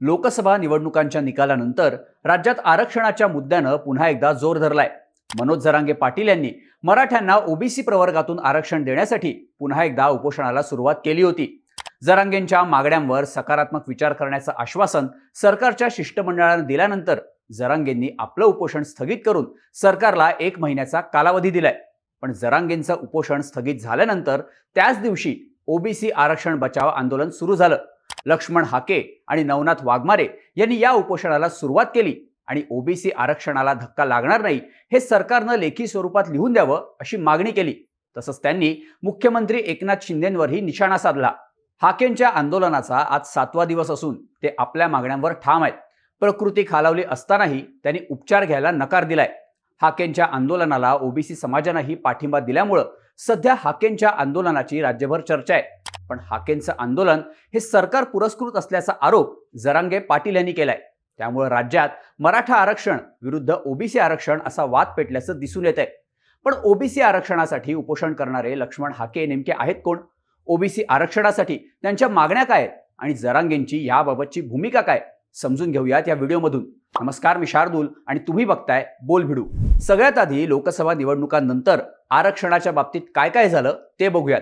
लोकसभा निवडणुकांच्या निकालानंतर राज्यात आरक्षणाच्या मुद्द्यानं पुन्हा एकदा जोर धरलाय. मनोज जरांगे पाटील यांनी मराठ्यांना ओबीसी प्रवर्गातून आरक्षण देण्यासाठी पुन्हा एकदा उपोषणाला सुरुवात केली होती. जरांगेंच्या मागण्यांवर सकारात्मक विचार करण्याचं आश्वासन सरकारच्या शिष्टमंडळानं दिल्यानंतर जरांगेंनी आपलं उपोषण स्थगित करून सरकारला एक महिन्याचा कालावधी दिलाय. पण जरांगेंचं उपोषण स्थगित झाल्यानंतर त्याच दिवशी ओबीसी आरक्षण बचाव आंदोलन सुरू झालं. लक्ष्मण हाके आणि नवनाथ वाघमारे यांनी या उपोषणाला सुरुवात केली आणि ओबीसी आरक्षणाला धक्का लागणार नाही हे सरकारनं लेखी स्वरूपात लिहून द्यावं अशी मागणी केली. तसंच त्यांनी मुख्यमंत्री एकनाथ शिंदेंवरही निशाणा साधला. हाकेंच्या आंदोलनाचा आज सातवा दिवस असून ते आपल्या मागण्यांवर ठाम आहेत. प्रकृती खालावली असतानाही त्यांनी उपचार घ्यायला नकार दिलाय. हाकेंच्या आंदोलनाला ओबीसी समाजानंही पाठिंबा दिल्यामुळं सध्या हाकेंच्या आंदोलनाची राज्यभर चर्चा आहे. पण हाकेंचं आंदोलन हे सरकार पुरस्कृत असल्याचा आरोप जरांगे पाटील यांनी केलाय. त्यामुळे राज्यात मराठा आरक्षण विरुद्ध ओबीसी आरक्षण असा वाद पेटल्याचं दिसून येत आहे पण ओबीसी आरक्षणासाठी उपोषण करणारे लक्ष्मण हाके नेमके आहेत कोण? ओबीसी आरक्षणासाठी त्यांच्या मागण्या काय आहेत? आणि जरांगेंची याबाबतची भूमिका काय? समजून घेऊयात या व्हिडिओमधून. नमस्कार मी शार्दूल आणि तुम्ही बघताय बोल भिडू. सगळ्यात आधी लोकसभा निवडणुकांनंतर आरक्षणाच्या बाबतीत काय काय झालं ते बघूयात.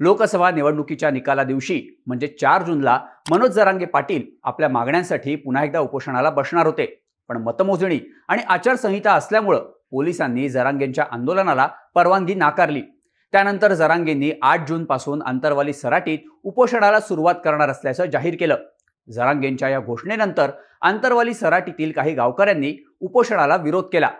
लोकसभा निवडणुकीच्या निकाला दिवशी म्हणजे चार जूनला मनोज जरांगे पाटील आपल्या मागण्यांसाठी पुन्हा एकदा उपोषणाला बसणार होते. पण मतमोजणी आणि आचारसंहिता असल्यामुळं पोलिसांनी जरांगेंच्या आंदोलनाला परवानगी नाकारली. त्यानंतर जरांगेंनी आठ जूनपासून आंतरवाली सराटीत उपोषणाला सुरुवात करणार असल्याचं जाहीर केलं. जरांगेंच्या या घोषणेनंतर आंतरवाली सराटीतील काही गावकऱ्यांनी उपोषणाला विरोध केला.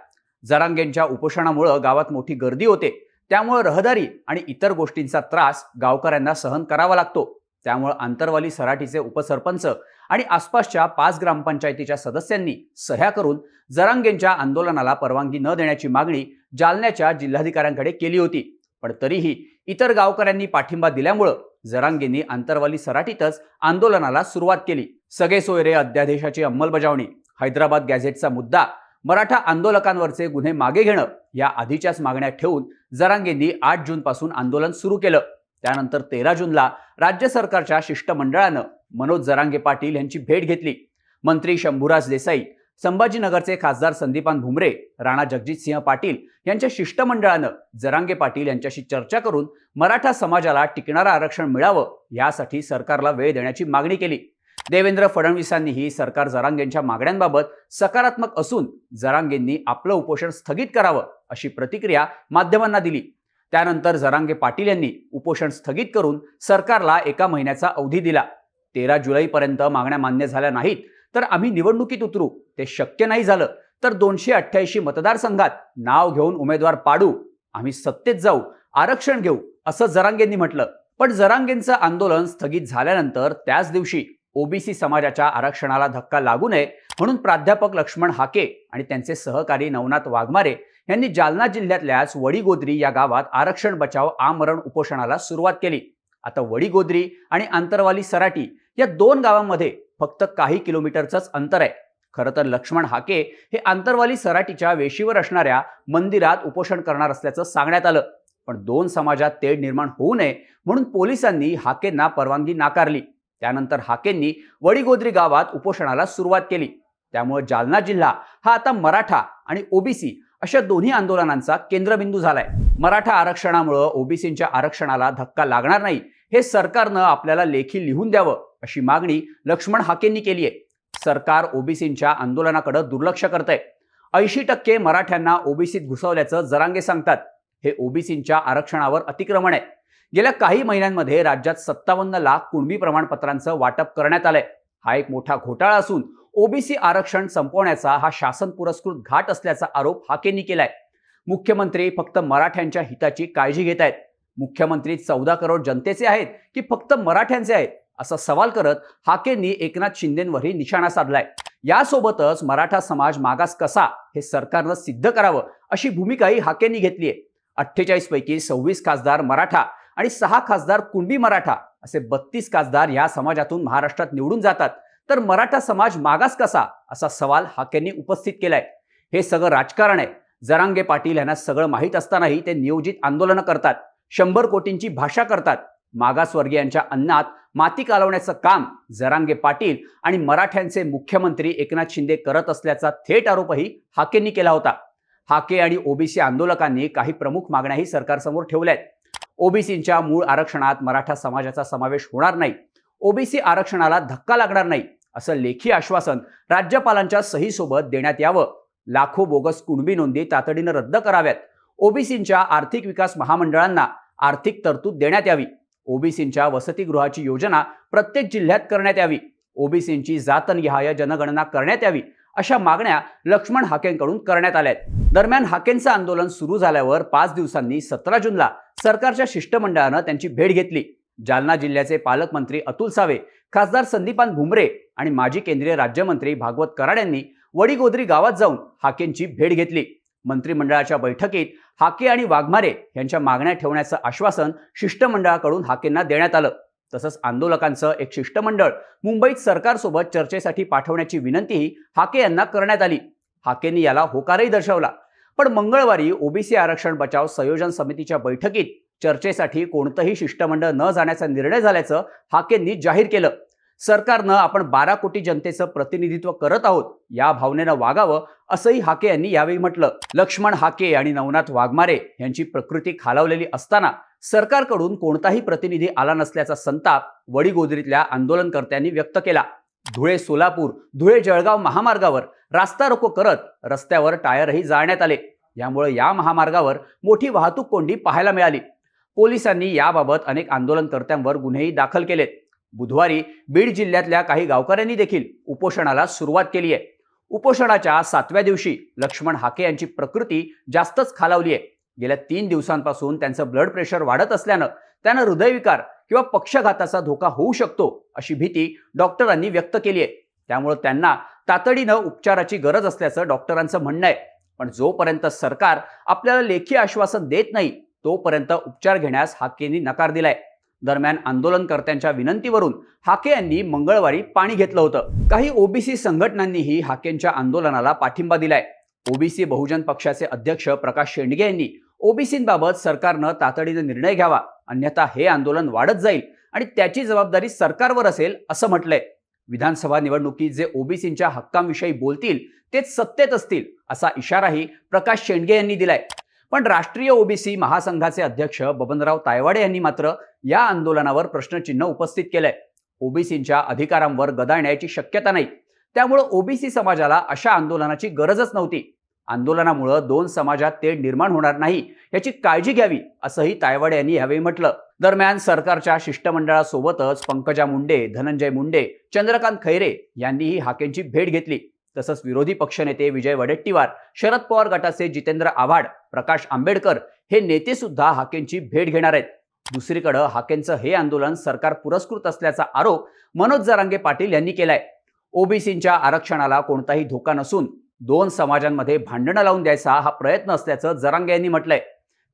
जरांगेंच्या उपोषणामुळं गावात मोठी गर्दी होते. त्यामुळं रहदारी आणि इतर गोष्टींचा त्रास गावकऱ्यांना सहन करावा लागतो. त्यामुळं आंतरवाली सराटीचे उपसरपंच आणि आसपासच्या पाच ग्रामपंचायतीच्या सदस्यांनी सह्या करून जरांगेंच्या आंदोलनाला परवानगी न देण्याची मागणी जालन्याच्या जिल्हाधिकाऱ्यांकडे केली होती. पण तरीही इतर गावकऱ्यांनी पाठिंबा दिल्यामुळं जरांगेंनी आंतरवाली सराटीतच आंदोलनाला सुरुवात केली. सगळे सोयरे अध्यादेशाची अंमलबजावणी हैदराबाद गॅझेटचा मुद्दा मराठा आंदोलकांवरचे गुन्हे मागे घेणं या आधीच्याच मागण्या ठेवून जरांगेंनी आठ जूनपासून आंदोलन सुरू केलं. त्यानंतर तेरा जूनला राज्य सरकारच्या शिष्टमंडळानं मनोज जरांगे पाटील यांची भेट घेतली. मंत्री शंभूराज देसाई संभाजीनगरचे खासदार संदीपान भुमरे राणा जगजितसिंह पाटील यांच्या शिष्टमंडळानं जरांगे पाटील यांच्याशी चर्चा करून मराठा समाजाला टिकणारं आरक्षण मिळावं यासाठी सरकारला वेळ देण्याची मागणी केली. देवेंद्र फडणवीसांनीही सरकार जरांगेंच्या मागण्यांबाबत सकारात्मक असून जरांगेंनी आपलं उपोषण स्थगित करावं अशी प्रतिक्रिया माध्यमांना दिली. त्यानंतर जरांगे पाटील यांनी उपोषण स्थगित करून सरकारला एका महिन्याचा अवधी दिला. तेरा जुलैपर्यंत मागण्या मान्य झाल्या नाहीत तर आम्ही निवडणुकीत उतरू. ते शक्य नाही झालं तर दोनशे अठ्ठ्याऐंशी मतदारसंघात नाव घेऊन उमेदवार पाडू. आम्ही सत्तेत जाऊ आरक्षण घेऊ असं जरांगेंनी म्हटलं. पण जरांगेंचं आंदोलन स्थगित झाल्यानंतर त्याच दिवशी ओबीसी समाजाच्या आरक्षणाला धक्का लागू नये म्हणून प्राध्यापक लक्ष्मण हाके आणि त्यांचे सहकारी नवनाथ वाघमारे यांनी जालना जिल्ह्यातल्याच वडीगोद्री या गावात आरक्षण बचाव आमरण उपोषणाला सुरुवात केली. आता वडीगोद्री आणि आंतरवाली सराटी या दोन गावांमध्ये फक्त काही किलोमीटरचंच अंतर आहे. खरं तर लक्ष्मण हाके हे आंतरवाली सराटीच्या वेशीवर असणाऱ्या मंदिरात उपोषण करणार असल्याचं सांगण्यात आलं. पण दोन समाजात तेढ निर्माण होऊ नये म्हणून पोलिसांनी हाकेंना परवानगी नाकारली. त्यानंतर हाकेंनी वडीगोद्री गावात उपोषणाला सुरुवात केली. त्यामुळे जालना जिल्हा हा आता मराठा आणि ओबीसी अशा दोन्ही आंदोलनांचा केंद्रबिंदू झालाय. मराठा आरक्षणामुळं ओबीसींच्या आरक्षणाला धक्का लागणार नाही हे सरकारनं आपल्याला लेखी लिहून द्यावं अशी मागणी लक्ष्मण हाकेंनी केली आहे. सरकार ओबीसींच्या आंदोलनाकडे दुर्लक्ष करत आहे ऐंशी टक्के मराठ्यांना ओबीसीत घुसवल्याचं जरांगे सांगतात. हे ओबीसींच्या आरक्षणावर अतिक्रमण आहे. गेल्या काही महिन्यांमध्ये राज्यात सत्तावन्न लाख कुणबी प्रमाणपत्रांचं वाटप करण्यात आलंय. हा एक मोठा घोटाळा असून ओबीसी आरक्षण संपवण्याचा हा शासन पुरस्कृत घाट असल्याचा आरोप हाकेंनी केलाय. मुख्यमंत्री फक्त मराठ्यांच्या हिताची काळजी घेत आहेत. मुख्यमंत्री चौदा करोड जनतेचे आहेत की फक्त मराठ्यांचे आहेत? असा सवाल करत हाकेंनी एकनाथ शिंदेंवरही निशाणा साधलाय. यासोबतच मराठा समाज मागास कसा हे सरकारनं सिद्ध करावं अशी भूमिकाही हाकेंनी घेतली आहे अठ्ठेचाळीस पैकी सव्वीस खासदार मराठा आणि सहा खासदार कुणबी मराठा असे बत्तीस खासदार या समाजातून महाराष्ट्रात निवडून जातात. तर मराठा समाज मागास कसा? असा सवाल हाकेंनी उपस्थित केलाय. हे सगळं राजकारण आहे. जरांगे पाटील यांना सगळं माहीत असतानाही ते नियोजित आंदोलनं करतात. शंभर कोटींची भाषा करतात. मागासवर्गीयांच्या अन्नात माती कालवण्याचं काम जरांगे पाटील आणि मराठ्यांचे मुख्यमंत्री एकनाथ शिंदे करत असल्याचा थेट आरोपही हाकेंनी केला होता. हाके आणि ओबीसी आंदोलकांनी काही प्रमुख मागण्याही सरकारसमोर ठेवल्या आहेत ओबीसींच्या मूळ आरक्षणात मराठा समाजाचा समावेश होणार नाही. ओबीसी आरक्षणाला धक्का लागणार नाही असं लेखी आश्वासन राज्यपालांच्या सहीसोबत देण्यात यावं. लाखो बोगस कुणबी नोंदी तातडीनं रद्द कराव्यात. ओबीसींच्या आर्थिक विकास महामंडळांना आर्थिक तरतूद देण्यात यावी. ओबीसींच्या वसतिगृहाची योजना प्रत्येक जिल्ह्यात करण्यात यावी. ओबीसींची जातनिहाय जनगणना करण्यात यावी अशा मागण्या लक्ष्मण हाकेंकडून करण्यात आल्या आहेत दरम्यान हाकेंचं आंदोलन सुरू झाल्यावर पाच दिवसांनी सतरा जूनला सरकारच्या शिष्टमंडळानं त्यांची भेट घेतली. जालना जिल्ह्याचे पालकमंत्री अतुल सावे खासदार संदीपान भुमरे आणि माजी केंद्रीय राज्यमंत्री भागवत कराड यांनी वडीगोद्री गावात जाऊन हाकेंची भेट घेतली. मंत्रिमंडळाच्या बैठकीत हाके आणि वाघमारे यांच्या मागण्या ठेवण्याचं आश्वासन शिष्टमंडळाकडून हाकेंना देण्यात आलं. तसंच आंदोलकांचं एक शिष्टमंडळ मुंबईत सरकारसोबत चर्चेसाठी पाठवण्याची विनंतीही हाके यांना करण्यात आली. हाकेंनी याला होकारही दर्शवला. पण मंगळवारी ओबीसी आरक्षण बचाव संयोजन समितीच्या बैठकीत चर्चेसाठी कोणतंही शिष्टमंडळ न जाण्याचा निर्णय झाल्याचं हाकेंनी जाहीर केलं. सरकारनं आपण बारा कोटी जनतेचं प्रतिनिधित्व करत आहोत या भावनेनं वागावं असंही हाके यांनी यावेळी म्हटलं. लक्ष्मण हाके आणि नवनाथ वाघमारे यांची प्रकृती खालावलेली असताना सरकारकडून कोणताही प्रतिनिधी आला नसल्याचा संताप वडीगोदरीतल्या आंदोलनकर्त्यांनी व्यक्त केला. धुळे सोलापूर धुळे जळगाव महामार्गावर रास्ता रोको करत रस्त्यावर टायरही जाळण्यात आले. यामुळे या महामार्गावर मोठी वाहतूक कोंडी पाहायला मिळाली. पोलिसांनी याबाबत अनेक आंदोलनकर्त्यांवर गुन्हेही दाखल केलेत. बुधवारी बीड जिल्ह्यातल्या काही गावकऱ्यांनी देखील उपोषणाला सुरुवात केली आहे. उपोषणाच्या सातव्या दिवशी लक्ष्मण हाके यांची प्रकृती जास्तच खालावली आहे. गेल्या तीन दिवसांपासून त्यांचं ब्लड प्रेशर वाढत असल्यानं त्यांना हृदयविकार किंवा पक्षघाताचा धोका होऊ शकतो अशी भीती डॉक्टरांनी व्यक्त केली आहे. त्यामुळे त्यांना तातडीनं उपचाराची गरज असल्याचं डॉक्टरांचं म्हणणं आहे. पण जोपर्यंत सरकार आपल्याला लेखी आश्वासन देत नाही तोपर्यंत उपचार घेण्यास हाकेंनी नकार दिलाय. दरम्यान आंदोलनकर्त्यांच्या विनंतीवरून हाके यांनी मंगळवारी पाणी घेतलं होतं. काही ओबीसी संघटनांनीही हाकेंच्या आंदोलनाला पाठिंबा दिलाय. ओबीसी बहुजन पक्षाचे अध्यक्ष प्रकाश शेंडगे यांनी ओबीसींबाबत सरकारनं तातडीनं निर्णय घ्यावा. अन्यथा हे आंदोलन वाढत जाईल आणि त्याची जबाबदारी सरकारवर असेल असं म्हटलंय. विधानसभा निवडणुकीत जे ओबीसींच्या हक्कांविषयी बोलतील तेच सत्तेत असतील असा इशाराही प्रकाश शेंडगे यांनी दिलाय. पण राष्ट्रीय ओबीसी महासंघाचे अध्यक्ष बबनराव तायवाडे यांनी मात्र या आंदोलनावर प्रश्नचिन्ह उपस्थित केलंय. ओबीसींच्या अधिकारांवर गदा येण्याची शक्यता नाही. त्यामुळं ओबीसी समाजाला अशा आंदोलनाची गरजच नव्हती. आंदोलनामुळं दोन समाजात तेढ निर्माण होणार नाही याची काळजी घ्यावी असंही तायवाड यांनी यावेळी म्हटलं. दरम्यान सरकारच्या शिष्टमंडळासोबतच पंकजा मुंडे धनंजय मुंडे चंद्रकांत खैरे यांनीही हाकेंची भेट घेतली. तसंच विरोधी पक्षनेते विजय वडेट्टीवार शरद पवार गटाचे जितेंद्र आव्हाड प्रकाश आंबेडकर हे नेते सुद्धा हाकेंची भेट घेणार आहेत. दुसरीकडं हाकेंचं हे आंदोलन सरकार पुरस्कृत असल्याचा आरोप मनोज जरांगे पाटील यांनी केलाय. ओबीसींच्या आरक्षणाला कोणताही धोका नसून दोन समाजांमध्ये भांडणं लावून द्यायचा हा प्रयत्न असल्याचं जरांगे यांनी म्हटलंय.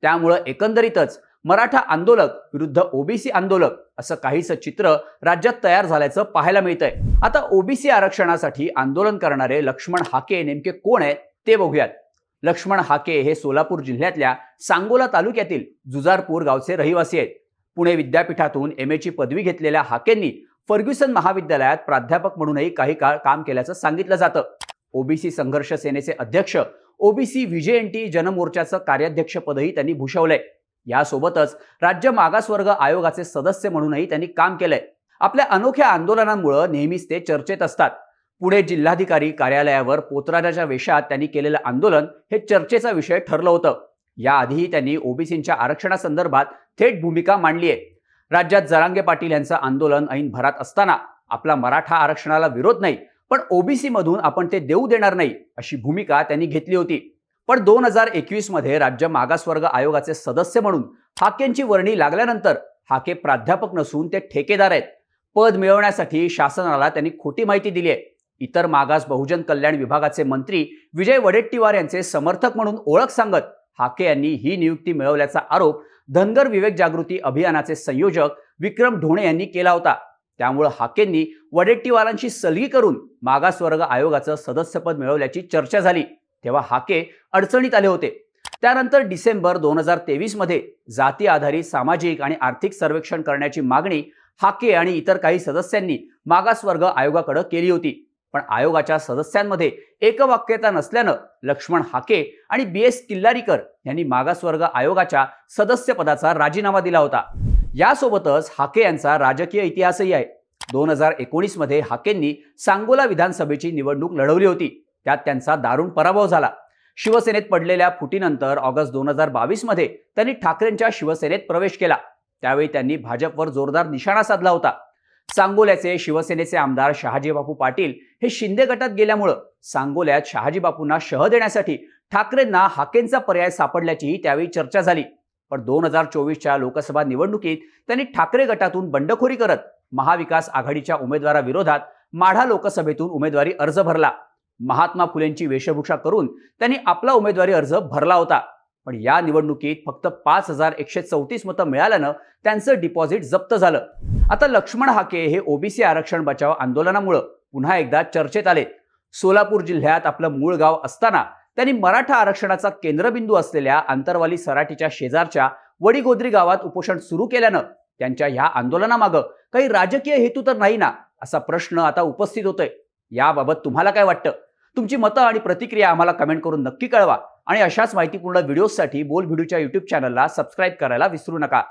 त्यामुळं एकंदरीतच मराठा आंदोलक विरुद्ध ओबीसी आंदोलक असं काहीसं चित्र राज्यात तयार झाल्याचं पाहायला मिळतंय. आता ओबीसी आरक्षणासाठी आंदोलन करणारे लक्ष्मण हाके नेमके कोण आहेत ते बघूयात. लक्ष्मण हाके हे सोलापूर जिल्ह्यातल्या सांगोला तालुक्यातील जुजारपूर गावचे रहिवासी आहेत. पुणे विद्यापीठातून एम एची पदवी घेतलेल्या हाकेंनी फर्ग्युसन महाविद्यालयात प्राध्यापक म्हणूनही काही काळ काम केल्याचं सांगितलं जातं. ओबीसी संघर्ष सेनेचे अध्यक्ष ओबीसी व्हीजेएनटी जनमोर्चाचं कार्याध्यक्षपदही त्यांनी भूषवलंय. यासोबतच राज्य मागासवर्ग आयोगाचे सदस्य म्हणूनही त्यांनी काम केलंय. आपल्या अनोख्या आंदोलनांमुळे नेहमीच ते चर्चेत असतात. पुणे जिल्हाधिकारी कार्यालयावर पोतराजाच्या वेशात त्यांनी केलेलं आंदोलन हे चर्चेचा विषय ठरलं होतं. याआधीही त्यांनी ओबीसींच्या आरक्षणासंदर्भात थेट भूमिका मांडली आहे राज्यात जरांगे पाटील यांचं आंदोलन ऐन भरात असताना आपला मराठा आरक्षणाला विरोध नाही पण ओबीसी मधून आपण ते देऊ देणार नाही अशी भूमिका त्यांनी घेतली होती. पण दोन हजार एकवीसमध्ये राज्य मागासवर्ग आयोगाचे सदस्य म्हणून हाकेंची वर्णी लागल्यानंतर हाके प्राध्यापक नसून ते ठेकेदार आहेत. पद मिळवण्यासाठी शासनाला त्यांनी खोटी माहिती दिली आहे. इतर मागास बहुजन कल्याण विभागाचे मंत्री विजय वडेट्टीवार यांचे समर्थक म्हणून ओळख सांगत हाके यांनी ही नियुक्ती मिळवल्याचा आरोप धनगर विवेक जागृती अभियानाचे संयोजक विक्रम ढोणे यांनी केला होता. त्यामुळं हाकेंनी वडेट्टीवारांशी सलगी करून मागासवर्ग आयोगाचं सदस्यपद मिळवल्याची चर्चा झाली. तेव्हा हाके अडचणीत आले होते. त्यानंतर डिसेंबर दोन हजार तेवीसमध्ये जाती आधारित सामाजिक आणि आर्थिक सर्वेक्षण करण्याची मागणी हाके आणि इतर काही सदस्यांनी मागासवर्ग आयोगाकडे केली होती. पण आयोगाच्या सदस्यांमध्ये एकवाक्यता नसल्यानं लक्ष्मण हाके आणि बी एस किल्लारीकर यांनी मागासवर्ग आयोगाच्या सदस्यपदाचा राजीनामा दिला होता. यासोबतच हाके यांचा राजकीय इतिहासही आहे. दोन हजार एकोणीसमध्ये हाकेंनी सांगोला विधानसभेची निवडणूक लढवली होती. त्यात त्यांचा दारुण पराभव झाला. शिवसेनेत पडलेल्या फुटीनंतर ऑगस्ट दोन हजार बावीसमध्ये त्यांनी ठाकरेंच्या शिवसेनेत प्रवेश केला. त्यावेळी त्यांनी भाजपवर जोरदार निशाणा साधला होता. सांगोल्याचे शिवसेनेचे आमदार शहाजीबापू पाटील हे शिंदे गटात गेल्यामुळं सांगोल्यात शहाजीबापूंना शह देण्यासाठी ठाकरेंना हाकेंचा पर्याय सापडल्याचीही त्यावेळी चर्चा झाली. पण दोन हजार चोवीसच्या लोकसभा निवडणुकीत त्यांनी ठाकरे गटातून बंडखोरी करत महाविकास आघाडीच्या उमेदवाराविरोधात माढा लोकसभेतून उमेदवारी अर्ज भरला. महात्मा फुलेंची वेशभूषा करून त्यांनी आपला उमेदवारी अर्ज भरला होता. पण या निवडणुकीत फक्त पाच हजार एकशे चौतीस मतं मिळाल्यानं त्यांचं डिपॉझिट जप्त झालं. आता लक्ष्मण हाके हे ओबीसी आरक्षण बचाव आंदोलनामुळं पुन्हा एकदा चर्चेत आले. सोलापूर जिल्ह्यात आपलं मूळ गाव असताना त्यांनी मराठा आरक्षणाचा केंद्रबिंदू असलेल्या आंतरवाली सराटीच्या शेजारच्या वडीगोद्री गावात उपोषण सुरू केल्यानं त्यांच्या ह्या आंदोलनामागं काही राजकीय हेतू तर नाही ना असा प्रश्न आता उपस्थित होतोय. याबाबत तुम्हाला काय वाटतं? तुमची मतं आणि प्रतिक्रिया आम्हाला कमेंट करून नक्की कळवा आणि अशाच माहितीपूर्ण व्हिडिओजसाठी बोल व्हिडिओच्या युट्यूब चॅनलला सबस्क्राईब करायला विसरू नका.